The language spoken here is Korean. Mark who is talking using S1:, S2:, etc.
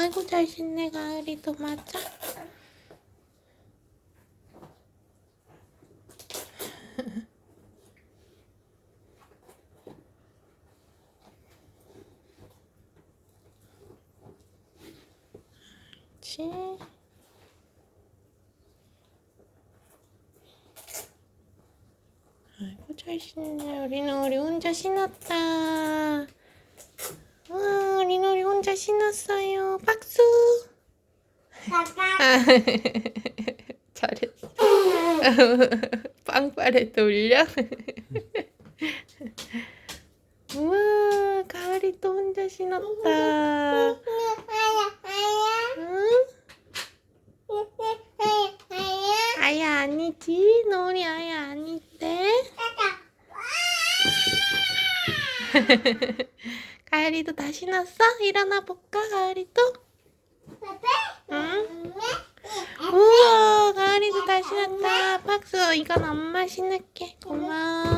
S1: 아이고 잘 씻네 가을이도 맞아. 그렇지. 아이고 잘 신네 우리 는 우리 혼자 신었다 와 혼자 신었어요. 박수. 잘했어. 빵빠레 돌려? 우와 가을이 또 혼자 신었다. 응? 아야 아니지? 너 우리 아야 아닌데 가을이도 다 신었어? 일어나 볼까 가을이도? 응? 우와 가을이도 다 신었다 박수 이건 엄마 신을게 고마워